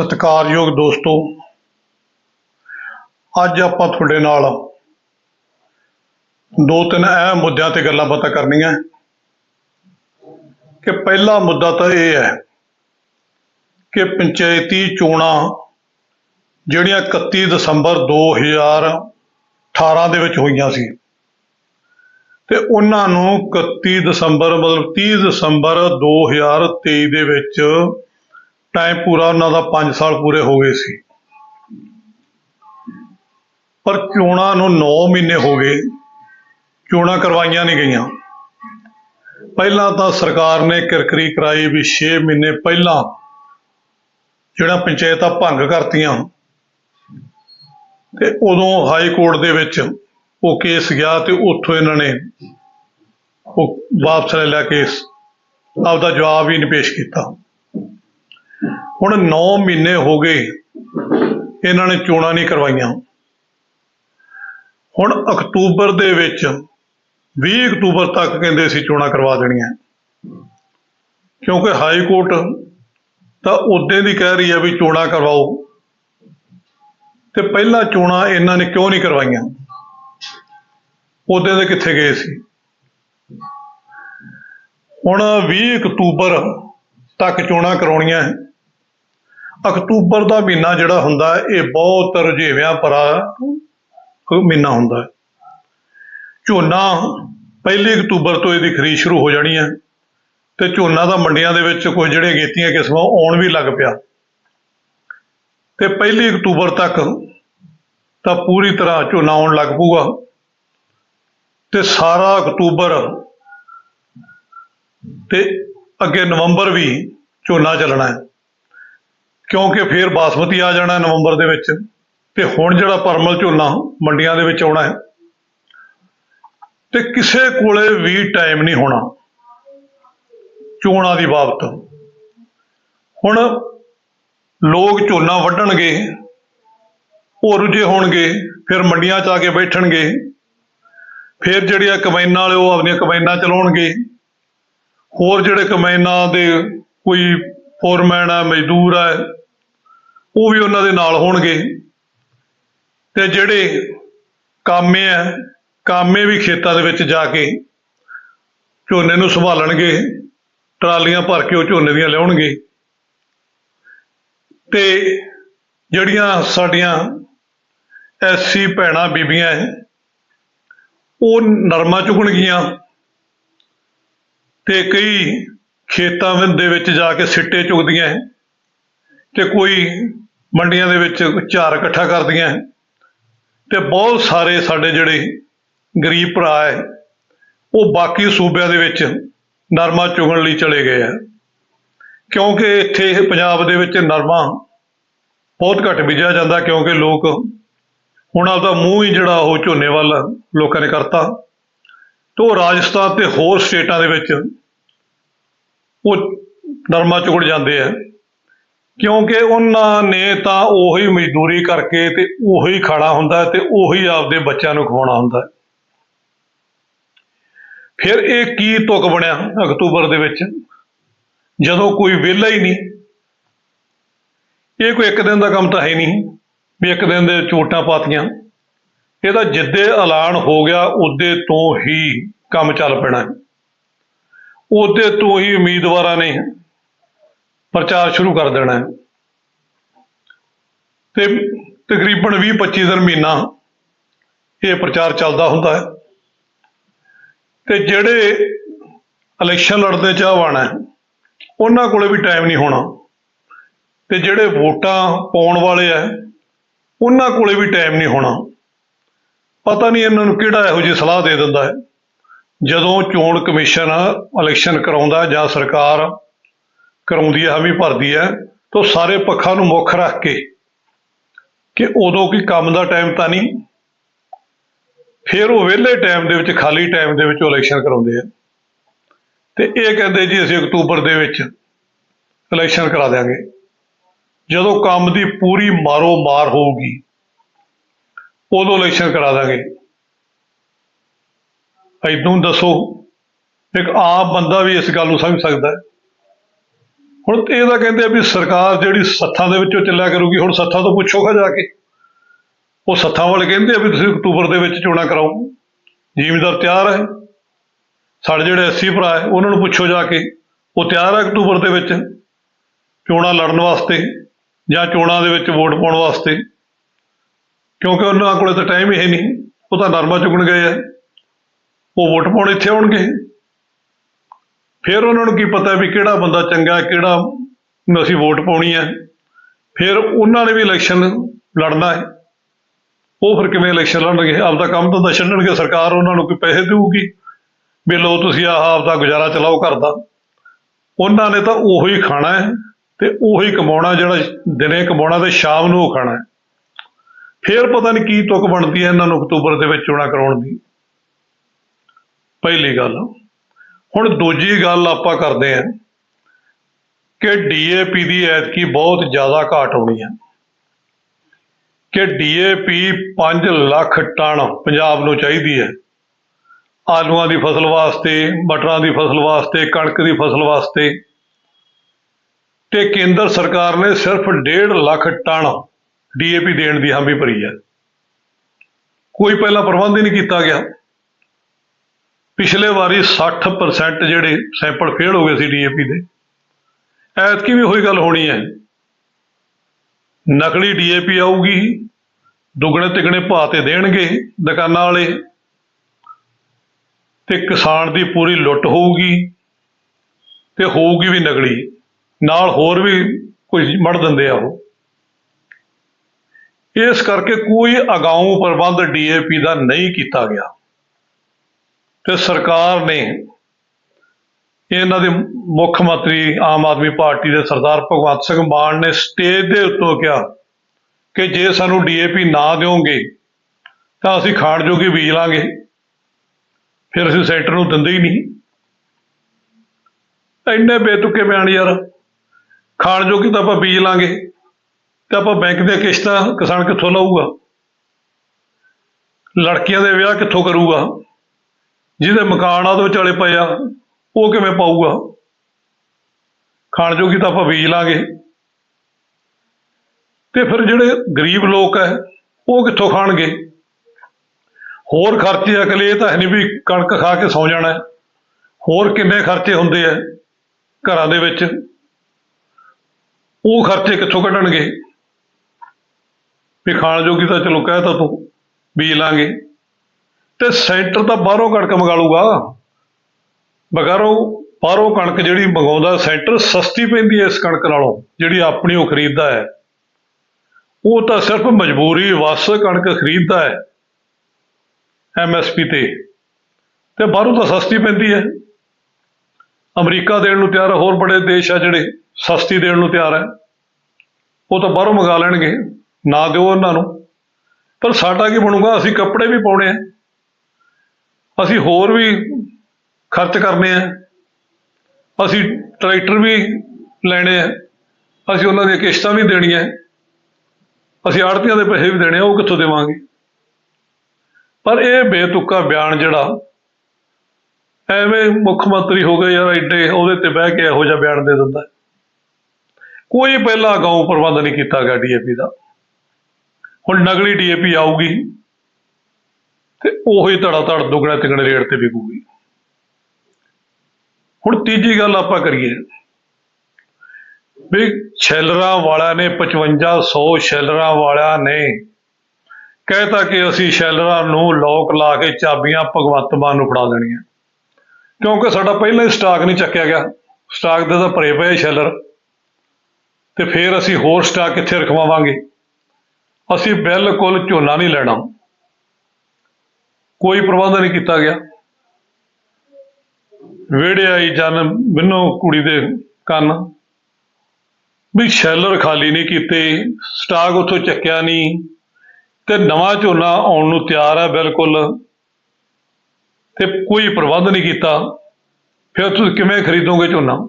ਸਤਿਕਾਰਯੋਗ ਦੋਸਤੋ, ਅੱਜ ਆਪਾਂ ਤੁਹਾਡੇ ਨਾਲ ਦੋ ਤਿੰਨ ਅਹਿਮ ਮੁੱਦਿਆਂ ਤੇ ਗੱਲਾਂ ਬਾਤਾਂ ਕਰਨੀਆਂ। ਕਿ ਪਹਿਲਾ ਮੁੱਦਾ ਤਾਂ ਇਹ ਹੈ ਕਿ ਪੰਚਾਇਤੀ ਚੋਣਾਂ ਜਿਹੜੀਆਂ 31 ਦਸੰਬਰ 2018 ਦੇ ਵਿੱਚ ਹੋਈਆਂ ਸੀ, ਤੇ ਉਹਨਾਂ ਨੂੰ 31 ਦਸੰਬਰ ਮਤਲਬ 30 ਦਸੰਬਰ 2023 ਦੇ ਵਿੱਚ ਟਾਈਮ ਪੂਰਾ ਉਹਨਾਂ ਦਾ 5 ਸਾਲ ਪੂਰੇ ਹੋ ਗਏ ਸੀ। ਪਰ ਚੋਣਾਂ ਨੂੰ 9 ਮਹੀਨੇ ਹੋ ਗਏ, ਚੋਣਾਂ ਕਰਵਾਈਆਂ ਨਹੀਂ ਗਈਆਂ। ਪਹਿਲਾਂ ਤਾਂ ਸਰਕਾਰ ਨੇ ਕਿਰਕਰੀ ਕਰਾਈ ਵੀ 6 ਮਹੀਨੇ ਪਹਿਲਾਂ ਜਿਹੜਾ ਪੰਚਾਇਤਾਂ ਭੰਗ ਕਰਤੀਆਂ। ਤੇ ਉਦੋਂ ਹਾਈ ਕੋਰਟ ਦੇ ਵਿੱਚ ਉਹ ਕੇਸ ਗਿਆ ਤੇ ਉੱਥੋਂ ਇਹਨਾਂ ਨੇ ਉਹ ਵਾਪਸ ਲੈ ਲਿਆ ਕੇਸ। ਆਪਦਾ ਜਵਾਬ ਹੀ ਨਹੀਂ ਪੇਸ਼ ਕੀਤਾ। ਹੁਣ 9 ਮਹੀਨੇ ਹੋ ਗਏ, ਇਹਨਾਂ ਨੇ ਚੋਣਾਂ ਨਹੀਂ ਕਰਵਾਈਆਂ। ਹੁਣ ਅਕਤੂਬਰ ਦੇ ਵਿੱਚ 20 ਅਕਤੂਬਰ ਤੱਕ ਕਹਿੰਦੇ ਸੀ ਚੋਣਾਂ ਕਰਵਾ ਦੇਣੀਆਂ। ਕਿਉਂਕਿ ਹਾਈ ਕੋਰਟ ਤਾਂ ਉਦੋਂ ਦੀ ਕਹਿ ਰਹੀ ਹੈ ਵੀ ਚੋਣਾਂ ਕਰਵਾਓ। ਤੇ ਪਹਿਲਾਂ ਚੋਣਾਂ ਇਹਨਾਂ ਨੇ ਕਿਉਂ ਨਹੀਂ ਕਰਵਾਈਆਂ? ਉਦੋਂ ਦੇ ਕਿੱਥੇ ਗਏ ਸੀ? ਹੁਣ 20 ਅਕਤੂਬਰ ਤੱਕ ਚੋਣਾਂ ਕਰਾਉਣੀਆਂ ਹੈ। ਅਕਤੂਬਰ ਦਾ ਮਹੀਨਾ ਜਿਹੜਾ ਹੁੰਦਾ ਇਹ ਬਹੁਤ ਰੁਝੇਵਿਆਂ ਭਰਾ ਮਹੀਨਾ ਹੁੰਦਾ ਝੋਨਾ ਪਹਿਲੀ ਅਕਤੂਬਰ ਤੋਂ ਇਹਦੀ ਖਰੀਦ ਸ਼ੁਰੂ ਹੋ ਜਾਣੀ ਹੈ ਤੇ ਝੋਨਾ ਦਾ ਮੰਡੀਆਂ ਦੇ ਵਿੱਚ ਕੁਝ ਜਿਹੜੇ ਗੇਤੀਆਂ ਕਿਸਮਾਂ ਆਉਣ ਵੀ ਲੱਗ ਪਿਆ। ਤੇ ਪਹਿਲੀ ਅਕਤੂਬਰ ਤੱਕ ਤਾਂ ਪੂਰੀ ਤਰ੍ਹਾਂ ਝੋਨਾ ਆਉਣ ਲੱਗ ਪਊਗਾ ਤੇ ਸਾਰਾ ਅਕਤੂਬਰ ਤੇ ਅੱਗੇ ਨਵੰਬਰ ਵੀ ਝੋਨਾ ਚੱਲਣਾ ਹੈ। ਕਿਉਂਕਿ ਫਿਰ ਬਾਸਮਤੀ ਆ ਜਾਣਾ ਨਵੰਬਰ ਦੇ ਵਿੱਚ ਤੇ ਹੁਣ ਜਿਹੜਾ ਪਰਮਲ ਝੋਨਾ ਮੰਡੀਆਂ ਦੇ ਵਿੱਚ ਆਉਣਾ ਹੈ ਤੇ ਕਿਸੇ ਕੋਲੇ ਵੀ ਟਾਈਮ ਨਹੀਂ ਹੋਣਾ ਚੋਣਾਂ ਦੀ ਬਾਬਤ। ਹੁਣ ਲੋਕ ਝੋਨਾ ਵੱਢਣਗੇ, ਉਹ ਰੁਝੇ ਹੋਣਗੇ, ਫਿਰ ਮੰਡੀਆਂ 'ਚ ਆ ਕੇ ਬੈਠਣਗੇ, ਫਿਰ ਜਿਹੜੀਆਂ ਕਮਾਈਨਾਂ ਵਾਲੇ ਉਹ ਆਪਣੀਆਂ ਕਮਾਈਨਾਂ ਚਲਾਉਣਗੇ। ਹੋਰ ਜਿਹੜੇ ਕਮਾਈਨਾਂ ਦੇ ਕੋਈ ਫੋਰਮੈਨ ਹੈ, ਮਜ਼ਦੂਰ ਹੈ ਉਹ ਵੀ ਉਹਨਾਂ ਦੇ ਨਾਲ ਹੋਣਗੇ। ਤੇ ਜਿਹੜੇ ਕਾਮੇ ਆ, ਕਾਮੇ ਵੀ ਖੇਤਾਂ ਦੇ ਵਿੱਚ ਜਾ ਕੇ ਝੋਨੇ ਨੂੰ ਸੰਭਾਲਣਗੇ, ਟਰਾਲੀਆਂ ਭਰ ਕੇ ਉਹ ਝੋਨੇ ਦੀਆਂ ਲਿਆਉਣਗੇ। ਤੇ ਜਿਹੜੀਆਂ ਸਾਡੀਆਂ ਐਸੀ ਭੈਣਾਂ ਬੀਬੀਆਂ ਹੈ ਉਹ ਨਰਮਾ ਚੁਗਣਗੀਆਂ। ਤੇ ਕਈ ਖੇਤਾਂ ਦੇ ਵਿੱਚ ਜਾ ਕੇ ਸਿੱਟੇ ਚੁਗਦੀਆਂ ਹੈ ਤੇ ਕੋਈ ਮੰਡੀਆਂ ਦੇ ਵਿੱਚ ਝਾਰ ਇਕੱਠਾ ਕਰਦੀਆਂ ਹੈ। ਤੇ ਬਹੁਤ ਸਾਰੇ ਸਾਡੇ ਜਿਹੜੇ ਗਰੀਬ ਭਰਾ ਹੈ, ਉਹ ਬਾਕੀ ਸੂਬਿਆਂ ਦੇ ਵਿੱਚ ਨਰਮਾ ਚੁਗਣ ਲਈ ਚਲੇ ਗਏ ਆ। ਕਿਉਂਕਿ ਇੱਥੇ ਪੰਜਾਬ ਦੇ ਵਿੱਚ ਨਰਮਾ ਬਹੁਤ ਘੱਟ ਬੀਜਿਆ ਜਾਂਦਾ, ਕਿਉਂਕਿ ਲੋਕ ਹੁਣ ਆਪਦਾ ਮੂੰਹ ਹੀ ਜਿਹੜਾ ਉਹ ਝੋਨੇ ਵੱਲ ਲੋਕਾਂ ਨੇ ਕਰਤਾ। ਤੇ ਉਹ ਰਾਜਸਥਾਨ ਤੇ ਹੋਰ ਸਟੇਟਾਂ ਦੇ ਵਿੱਚ ਉਹ ਨਰਮਾ ਚੁਗੜ ਜਾਂਦੇ ਆ। ਕਿਉਂਕਿ ਉਹਨਾਂ ਨੇ ਤਾਂ ਉਹੀ ਮਜ਼ਦੂਰੀ ਕਰਕੇ ਤੇ ਉਹੀ ਖਾਣਾ ਹੁੰਦਾ ਤੇ ਉਹੀ ਆਪਦੇ ਬੱਚਿਆਂ ਨੂੰ ਖਵਾਉਣਾ ਹੁੰਦਾ। ਫਿਰ ਇਹ ਕੀ ਤੁਕ ਬਣਿਆ ਅਕਤੂਬਰ ਦੇ ਵਿੱਚ? ਜਦੋਂ ਕੋਈ ਵਿਹਲਾ ਹੀ ਨਹੀਂ, ਇਹ ਕੋਈ ਇੱਕ ਦਿਨ ਦਾ ਕੰਮ ਤਾਂ ਹੈ ਨਹੀਂ ਵੀ ਇੱਕ ਦਿਨ ਦੇ ਚੋਟਾਂ ਪਾਤੀਆਂ। ਇਹਦਾ ਜਿੱਦੇ ਐਲਾਨ ਹੋ ਗਿਆ ਉਦੇ ਤੋਂ ਹੀ ਕੰਮ ਚੱਲ ਪੈਣਾ। ਉਦੇ ਤੋਂ ਹੀ ਉਮੀਦਵਾਰਾਂ ਨੇ ਪ੍ਰਚਾਰ ਸ਼ੁਰੂ ਕਰ ਦੇਣਾ ਹੈ। ਤੇ ਤਕਰੀਬਨ 20-25 ਦਿਨ ਮਹੀਨਾ ਇਹ ਪ੍ਰਚਾਰ ਚੱਲਦਾ ਹੁੰਦਾ ਹੈ। ਤੇ ਜਿਹੜੇ ਇਲੈਕਸ਼ਨ ਲੜਦੇ ਚਾਹਵਾਨ ਹੈ, ਉਹਨਾਂ ਕੋਲੇ ਵੀ ਟਾਈਮ ਨਹੀਂ ਹੋਣਾ। ਤੇ ਜਿਹੜੇ ਵੋਟਾਂ ਪਾਉਣ ਵਾਲੇ ਆ ਉਹਨਾਂ ਕੋਲੇ ਵੀ ਟਾਈਮ ਨਹੀਂ ਹੋਣਾ। ਪਤਾ ਨਹੀਂ ਇਹਨਾਂ ਨੂੰ ਕਿਹੜਾ ਇਹੋ ਜਿਹੀ ਸਲਾਹ ਦੇ ਦਿੰਦਾ ਹੈ। ਜਦੋਂ ਚੋਣ ਕਮਿਸ਼ਨ ਇਲੈਕਸ਼ਨ ਕਰਾਉਂਦਾ ਜਾਂ ਸਰਕਾਰ ਕਰਾਉਂਦੀ ਹੈ, ਹਮੀ ਭਰਦੀ ਹੈ, ਤਾਂ ਸਾਰੇ ਪੱਖਾਂ ਨੂੰ ਮੁੱਖ ਰੱਖ ਕੇ ਕਿ ਉਦੋਂ ਕੋਈ ਕੰਮ ਦਾ ਟਾਈਮ ਤਾਂ ਨਹੀਂ, ਫਿਰ ਉਹ ਵਿਹਲੇ ਟਾਈਮ ਦੇ ਵਿੱਚ, ਖਾਲੀ ਟਾਈਮ ਦੇ ਵਿੱਚ ਉਹ ਇਲੈਕਸ਼ਨ ਕਰਾਉਂਦੇ ਆ। ਤੇ ਇਹ ਕਹਿੰਦੇ ਜੀ, ਅਸੀਂ ਅਕਤੂਬਰ ਦੇ ਵਿੱਚ ਇਲੈਕਸ਼ਨ ਕਰਾ ਦਿਆਂਗੇ। ਜਦੋਂ ਕੰਮ ਦੀ ਪੂਰੀ ਮਾਰੋ ਮਾਰ ਹੋਊਗੀ, ਉਦੋਂ ਇਲੈਕਸ਼ਨ ਕਰਾ ਦਾਂਗੇ ਐਦੋਂ ਦੱਸੋ, ਇੱਕ ਆਮ ਬੰਦਾ ਵੀ ਇਸ ਗੱਲ ਨੂੰ ਸਮਝ ਸਕਦਾ ਹੈ। ਹੁਣ ਇਹ ਤਾਂ ਕਹਿੰਦੇ ਆ ਵੀ ਸਰਕਾਰ ਜਿਹੜੀ ਸੱਥਾਂ ਦੇ ਵਿੱਚੋਂ ਚੱਲਿਆ ਕਰੂਗੀ, ਹੁਣ ਸੱਥਾਂ ਤੋਂ ਪੁੱਛੋਗਾ ਜਾ ਕੇ। ਉਹ ਸੱਥਾਂ ਵਾਲੇ ਕਹਿੰਦੇ ਆ ਵੀ ਤੁਸੀਂ ਅਕਤੂਬਰ ਦੇ ਵਿੱਚ ਚੋਣਾਂ ਕਰਾਓ। ਜ਼ਿਮੀਦਾਰ ਤਿਆਰ ਹੈ ਸਾਡੇ ਜਿਹੜੇ 80 ਭਰਾ ਹੈ, ਉਹਨਾਂ ਨੂੰ ਪੁੱਛੋ ਜਾ ਕੇ, ਉਹ ਤਿਆਰ ਹੈ ਅਕਤੂਬਰ ਦੇ ਵਿੱਚ ਚੋਣਾਂ ਲੜਨ ਵਾਸਤੇ ਜਾਂ ਚੋਣਾਂ ਦੇ ਵਿੱਚ ਵੋਟ ਪਾਉਣ ਵਾਸਤੇ? ਕਿਉਂਕਿ ਉਹਨਾਂ ਕੋਲੇ ਤਾਂ ਟਾਈਮ ਹੀ ਨਹੀਂ। ਉਹ ਤਾਂ ਨਰਮਾ ਚੁਗਣ ਗਏ ਆ। ਉਹ ਵੋਟ ਪਾਉਣ ਇੱਥੇ ਆਉਣਗੇ। ਫਿਰ ਉਹਨਾਂ ਨੂੰ ਕੀ ਪਤਾ ਵੀ ਕਿਹੜਾ ਬੰਦਾ ਚੰਗਾ ਕਿਹੜਾ ਨੂੰ ਅਸੀਂ ਵੋਟ ਪਾਉਣੀ ਹੈ। ਫਿਰ ਉਹਨਾਂ ਨੇ ਵੀ ਇਲੈਕਸ਼ਨ ਲੜਨਾ ਹੈ। ਉਹ ਫਿਰ ਕਿਵੇਂ ਇਲੈਕਸ਼ਨ ਲੜਨਗੇ? ਆਪਦਾ ਕੰਮ ਤਾਂ ਛੱਡਣਗੇ। ਸਰਕਾਰ ਉਹਨਾਂ ਨੂੰ ਕੋਈ ਪੈਸੇ ਦੇਊਗੀ ਵੀ ਲਓ ਤੁਸੀਂ ਆਹ ਆਪਦਾ ਗੁਜ਼ਾਰਾ ਚਲਾਓ ਘਰ ਦਾ। ਉਹਨਾਂ ਨੇ ਤਾਂ ਉਹੀ ਖਾਣਾ ਹੈ ਤੇ ਉਹੀ ਕਮਾਉਣਾ ਜਿਹੜਾ ਦਿਨੇ ਕਮਾਉਣਾ ਤੇ ਸ਼ਾਮ ਨੂੰ ਉਹ ਖਾਣਾ ਹੈ। ਫਿਰ ਪਤਾ ਨਹੀਂ ਕੀ ਤੁਕ ਬਣਦੀ ਹੈ ਇਹਨਾਂ ਨੂੰ ਅਕਤੂਬਰ ਦੇ ਵਿੱਚ ਚੋਣਾਂ ਕਰਾਉਣ ਦੀ। ਪਹਿਲੀ ਗੱਲ। ਹੁਣ ਦੂਜੀ ਗੱਲ ਆਪਾਂ ਕਰਦੇ ਹਾਂ ਕਿ ਡੀਏਪੀ ਦੀ ਐਤਕੀ ਬਹੁਤ ਜ਼ਿਆਦਾ ਘਾਟ ਹੋਣੀ ਹੈ। ਕਿ ਡੀਏਪੀ 5 ਲੱਖ ਟਨ ਪੰਜਾਬ ਨੂੰ ਚਾਹੀਦੀ ਹੈ। ਆਲੂਆਂ ਦੀ ਫਸਲ ਵਾਸਤੇ, ਮਟਰਾਂ ਦੀ ਫਸਲ ਵਾਸਤੇ, ਕਣਕ ਦੀ ਫਸਲ ਵਾਸਤੇ। ਤੇ ਕੇਂਦਰ ਸਰਕਾਰ ਨੇ ਸਿਰਫ 1.5 ਲੱਖ ਟਨ ਡੀਏਪੀ ਦੇਣ ਦੀ ਹਾਮੀ ਭਰੀ ਹੈ। ਕੋਈ ਪਹਿਲਾਂ ਪ੍ਰਬੰਧ ਹੀ ਨਹੀਂ ਕੀਤਾ ਗਿਆ। ਪਿਛਲੇ ਵਾਰੀ 60% ਜਿਹੜੇ ਸੈਂਪਲ ਫੇਲ ਹੋ ਗਏ ਸੀ ਡੀਏਪੀ ਦੇ, ਐਤਕੀ ਵੀ ਉਹੀ ਗੱਲ ਹੋਣੀ ਹੈ। ਨਕਲੀ ਡੀਏਪੀ ਆਊਗੀ, ਦੁੱਗਣੇ ਤਿਗਣੇ ਭਾਅ ਤੇ ਦੇਣਗੇ ਦੁਕਾਨਾਂ ਵਾਲੇ, ਤੇ ਕਿਸਾਨ ਦੀ ਪੂਰੀ ਲੁੱਟ ਹੋਊਗੀ, ਤੇ ਹੋਊਗੀ ਵੀ ਨਕਲੀ, ਨਾਲ ਹੋਰ ਵੀ ਕੋਈ ਮੜ ਦਿੰਦੇ ਆ ਉਹ। ਇਸ ਕਰਕੇ ਕੋਈ ਅਗਾਊਂ ਪ੍ਰਬੰਧ ਡੀਏਪੀ ਦਾ ਨਹੀਂ ਕੀਤਾ ਗਿਆ। ਤੇ ਸਰਕਾਰ ਨੇ ਇਹਨਾਂ ਦੇ ਮੁੱਖ ਮੰਤਰੀ ਆਮ ਆਦਮੀ ਪਾਰਟੀ ਦੇ ਸਰਦਾਰ ਭਗਵੰਤ ਸਿੰਘ ਮਾਨ ਨੇ ਸਟੇਜ ਦੇ ਉੱਤੋਂ ਕਿਹਾ ਕਿ ਜੇ ਸਾਨੂੰ ਡੀਏਪੀ ਨਾ ਦਿਓਗੇ, ਤਾਂ ਅਸੀਂ ਖਾਣ ਜੋਗੀ ਬੀਜ ਲਾਂਗੇ। ਫਿਰ ਅਸੀਂ ਸੈਂਟਰ ਨੂੰ ਦਿੰਦੇ ਹੀ ਨਹੀਂ। ਇੰਨੇ ਬੇਤੁਕੇ ਬਿਆਨ ਯਾਰ, ਖਾਣ ਜੋਗੀ ਤਾਂ ਆਪਾਂ ਬੀਜ ਲਾਂਗੇ, ਤੇ ਆਪਾਂ ਬੈਂਕ ਦੀਆਂ ਕਿਸ਼ਤਾਂ ਕਿਸਾਨ ਕਿੱਥੋਂ ਲਊਗਾ? ਲੜਕੀਆਂ ਦੇ ਵਿਆਹ ਕਿੱਥੋਂ ਕਰੂਗਾ? ਜਿਹਦੇ ਮਕਾਨ ਆ ਉਹਦੇ ਵਿਚਾਲੇ ਪਏ ਆ, ਉਹ ਕਿਵੇਂ ਪਾਊਗਾ? ਖਾਣ ਜੋਗੀ ਤਾਂ ਆਪਾਂ ਬੀਜ ਲਾਂਗੇ। ਤੇ ਫਿਰ ਜਿਹੜੇ ਗਰੀਬ ਲੋਕ ਹੈ ਉਹ ਕਿੱਥੋਂ ਖਾਣਗੇ? ਹੋਰ ਖਰਚੇ ਅਗਲੇ ਇਹ ਤਾਂ ਹੈ ਨਹੀਂ ਵੀ ਕਣਕ ਖਾ ਕੇ ਸੌ ਜਾਣਾ। ਹੋਰ ਕਿੰਨੇ ਖਰਚੇ ਹੁੰਦੇ ਆ ਘਰਾਂ ਦੇ ਵਿੱਚ? ਉਹ ਖਰਚੇ ਕਿੱਥੋਂ ਕੱਢਣਗੇ? ਵੀ ਖਾਣ ਜੋਗੀ ਤਾਂ ਚਲੋ ਕਹਿ ਤਾ ਤੂੰ, ਬੀਜ ਲਾਂਗੇ। ਤੇ ਸੈਂਟਰ ਤਾਂ ਬਾਹਰੋਂ ਕਣਕ ਮੰਗਾ ਲੂਗਾ ਬਗਾਰੋਂ ਬਾਹਰੋਂ ਕਣਕ ਜਿਹੜੀ ਮੰਗਾਉਂਦਾ ਸੈਂਟਰ ਸਸਤੀ ਪੈਂਦੀ ਹੈ ਇਸ ਕਣਕ ਨਾਲੋਂ, ਜਿਹੜੀ ਆਪਣੀ ਉਹ ਖਰੀਦਦਾ ਹੈ। ਉਹ ਤਾਂ ਸਿਰਫ ਮਜਬੂਰੀ ਵਸ ਕਣਕ ਖਰੀਦਦਾ ਹੈ ਐਮਐਸਪੀ ਤੇ। ਤੇ ਬਾਹਰੋਂ ਤਾਂ ਸਸਤੀ ਪੈਂਦੀ ਹੈ। ਅਮਰੀਕਾ ਦੇਣ ਨੂੰ ਤਿਆਰ ਹੈ, ਹੋਰ ਬੜੇ ਦੇਸ਼ ਆ ਜਿਹੜੇ ਸਸਤੀ ਦੇਣ ਨੂੰ ਤਿਆਰ ਹੈ। ਉਹ ਤਾਂ ਬਾਹਰੋਂ ਮੰਗਾ ਲੈਣਗੇ, ਨਾ ਦਿਓ ਉਹਨਾਂ ਨੂੰ। ਪਰ ਸਾਡਾ ਕੀ ਬਣੂਗਾ? ਅਸੀਂ ਕੱਪੜੇ ਵੀ ਪਾਉਣੇ ਆ। ਅਸੀਂ ਹੋਰ ਵੀ ਖਰਚ ਕਰਨੇ ਆ। ਅਸੀਂ ਟਰੈਕਟਰ ਵੀ ਲੈਣੇ ਆ। ਅਸੀਂ ਉਹਨਾਂ ਦੀਆਂ ਕਿਸ਼ਤਾਂ ਵੀ ਦੇਣੀਆਂ ਅਸੀਂ ਆੜਤੀਆਂ ਦੇ ਪੈਸੇ ਵੀ ਦੇਣੇ ਆ, ਉਹ ਕਿੱਥੋਂ ਦੇਵਾਂਗੇ? ਪਰ ਇਹ ਬੇਤੁਕਾ ਬਿਆਨ ਜਿਹੜਾ, ਐਵੇਂ ਮੁੱਖ ਮੰਤਰੀ ਹੋ ਗਏ ਯਾਰ ਐਡੇ, ਉਹਦੇ ਤੇ ਬਹਿ ਕੇ ਇਹੋ ਜਿਹਾ ਬਿਆਨ ਦੇ ਦਿੰਦਾ। ਕੋਈ ਪਹਿਲਾਂ ਅਗਾਊਂ ਪ੍ਰਬੰਧ ਨਹੀਂ ਕੀਤਾ ਗਿਆ ਡੀਏਪੀ ਦਾ। ਹੁਣ ਨਕਲੀ ਡੀਏਪੀ ਆਊਗੀ। ਤੇ ਉਹੀ ਧੜਾ ਧੜ ਦੁਗਣਾ ਤਿਗਣੇ ਰੇਟ ਤੇ ਵਿਕੂਗੀ। ਹੁਣ ਤੀਜੀ ਗੱਲ ਆਪਾਂ ਕਰੀਏ ਵੀ ਸ਼ੈਲਰਾਂ ਵਾਲਿਆਂ ਨੇ 5500 ਸ਼ੈਲਰਾਂ ਵਾਲਿਆਂ ਨੇ ਕਹਿਤਾ ਕਿ ਅਸੀਂ ਸ਼ੈਲਰਾਂ ਨੂੰ ਲੋਕ ਲਾ ਕੇ ਚਾਬੀਆਂ ਭਗਵੰਤ ਮਾਨ ਨੂੰ ਫੜਾ ਦੇਣੀਆਂ। ਕਿਉਂਕਿ ਸਾਡਾ ਪਹਿਲਾਂ ਹੀ ਸਟਾਕ ਨਹੀਂ ਚੱਕਿਆ ਗਿਆ। ਸਟਾਕ ਦੇ ਤਾਂ ਭਰੇ ਪਏ ਸ਼ੈਲਰ ਤੇ ਫਿਰ ਅਸੀਂ ਹੋਰ ਸਟਾਕ ਕਿੱਥੇ ਰਖਵਾਵਾਂਗੇ? ਅਸੀਂ ਬਿਲਕੁਲ ਝੋਨਾ ਨਹੀਂ ਲੈਣਾ। ਕੋਈ ਪ੍ਰਬੰਧ ਨਹੀਂ ਕੀਤਾ ਗਿਆ। ਵਿਹੜੇ ਆਈ ਜਨ ਬਿੰਨੋ ਕੁੜੀ ਦੇ ਕੰਨ। ਵੀ ਸ਼ੈਲਰ ਖਾਲੀ ਨਹੀਂ ਕੀਤੇ, ਸਟਾਕ ਉੱਥੋਂ ਚੱਕਿਆ ਨਹੀਂ। ਤੇ ਨਵਾਂ ਝੋਨਾ ਆਉਣ ਨੂੰ ਤਿਆਰ ਹੈ ਬਿਲਕੁਲ। ਤੇ ਕੋਈ ਪ੍ਰਬੰਧ ਨਹੀਂ ਕੀਤਾ। ਫਿਰ ਤੁਸੀਂ ਕਿਵੇਂ ਖਰੀਦੋਗੇ ਝੋਨਾ?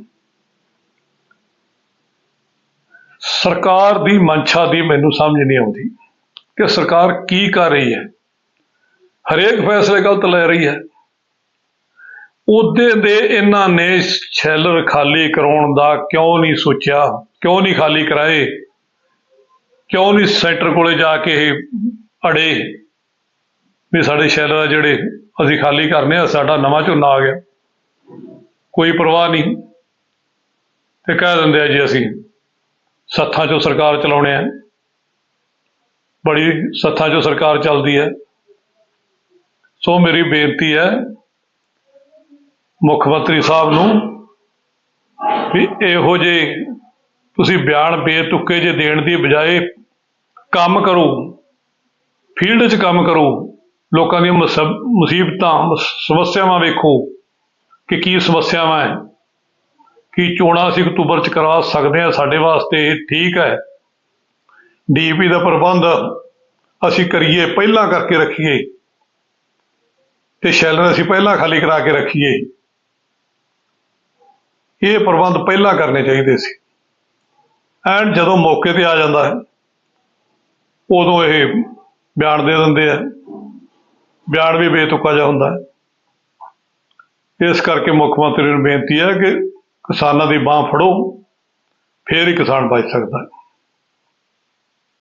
ਸਰਕਾਰ ਦੀ ਮਨਸ਼ਾ ਦੀ ਮੈਨੂੰ ਸਮਝ ਨਹੀਂ ਆਉਂਦੀ ਕਿ ਸਰਕਾਰ ਕੀ ਕਰ ਰਹੀ ਹੈ। ਹਰੇਕ ਫੈਸਲੇ ਗਲਤ ਲੈ ਰਹੀ ਹੈ। ਉਹਦੇ ਦੇ ਇਹਨਾਂ ਨੇ ਸ਼ੈਲਰ ਖਾਲੀ ਕਰਾਉਣ ਦਾ ਕਿਉਂ ਨਹੀਂ ਸੋਚਿਆ, ਕਿਉਂ ਨਹੀਂ ਖਾਲੀ ਕਰਾਏ, ਕਿਉਂ ਨਹੀਂ ਸੈਂਟਰ ਕੋਲੇ ਜਾ ਕੇ ਇਹ ਅੜੇ ਵੀ ਸਾਡੇ ਸ਼ੈਲਰ ਆ ਜਿਹੜੇ ਅਸੀਂ ਖਾਲੀ ਕਰਨੇ ਆ, ਸਾਡਾ ਨਵਾਂ ਝੋਨਾ ਆ ਗਿਆ। ਕੋਈ ਪਰਵਾਹ ਨਹੀਂ। ਤੇ ਕਹਿ ਦਿੰਦੇ ਆ ਜੀ ਅਸੀਂ, ਸੱਥਾਂ 'ਚੋਂ ਸਰਕਾਰ ਚਲਾਉਣੇ ਆ। ਬੜੀ ਸੱਥਾਂ 'ਚੋਂ ਸਰਕਾਰ ਚੱਲਦੀ ਹੈ। ਸੋ ਮੇਰੀ ਬੇਨਤੀ ਹੈ ਮੁੱਖ ਮੰਤਰੀ ਸਾਹਿਬ ਨੂੰ ਵੀ ਇਹੋ ਜਿਹੇ ਤੁਸੀਂ ਬਿਆਨ ਬੇਤੁਕੇ ਜੇ ਦੇਣ ਦੀ ਬਜਾਏ ਕੰਮ ਕਰੋ, ਫੀਲਡ 'ਚ ਕੰਮ ਕਰੋ, ਲੋਕਾਂ ਦੀਆਂ ਮੁਸਬ- ਮੁਸੀਬਤਾਂ ਸਮੱਸਿਆਵਾਂ ਵੇਖੋ ਕਿ ਕੀ ਸਮੱਸਿਆਵਾਂ ਹੈ, ਕੀ ਚੋਣਾਂ ਅਸੀਂ ਅਕਤੂਬਰ 'ਚ ਕਰਾ ਸਕਦੇ ਹਾਂ ਸਾਡੇ ਵਾਸਤੇ ਠੀਕ ਹੈ। ਡੀਪੀ ਦਾ ਪ੍ਰਬੰਧ ਅਸੀਂ ਕਰੀਏ, ਪਹਿਲਾਂ ਕਰਕੇ ਰੱਖੀਏ। ਤੇ ਸ਼ੈਲਰ ਅਸੀਂ ਪਹਿਲਾਂ ਖਾਲੀ ਕਰਾ ਕੇ ਰੱਖੀਏ। ਇਹ ਪ੍ਰਬੰਧ ਪਹਿਲਾਂ ਕਰਨੇ ਚਾਹੀਦੇ ਸੀ। ਐਂਡ ਜਦੋਂ ਮੌਕੇ ਤੇ ਆ ਜਾਂਦਾ ਹੈ, ਉਦੋਂ ਇਹ ਬਿਆਨ ਦੇ ਦਿੰਦੇ ਆ। ਬਿਆਨ ਵੀ ਬੇਤੁਕਾ ਜਿਹਾ ਹੁੰਦਾ ਹੈ। ਇਸ ਕਰਕੇ ਮੁੱਖ ਮੰਤਰੀ ਨੂੰ ਬੇਨਤੀ ਹੈ ਕਿ ਕਿਸਾਨਾਂ ਦੀ ਬਾਹ ਫੜੋ, ਫੇਰ ਹੀ ਕਿਸਾਨ ਬਚ ਸਕਦਾ ਹੈ।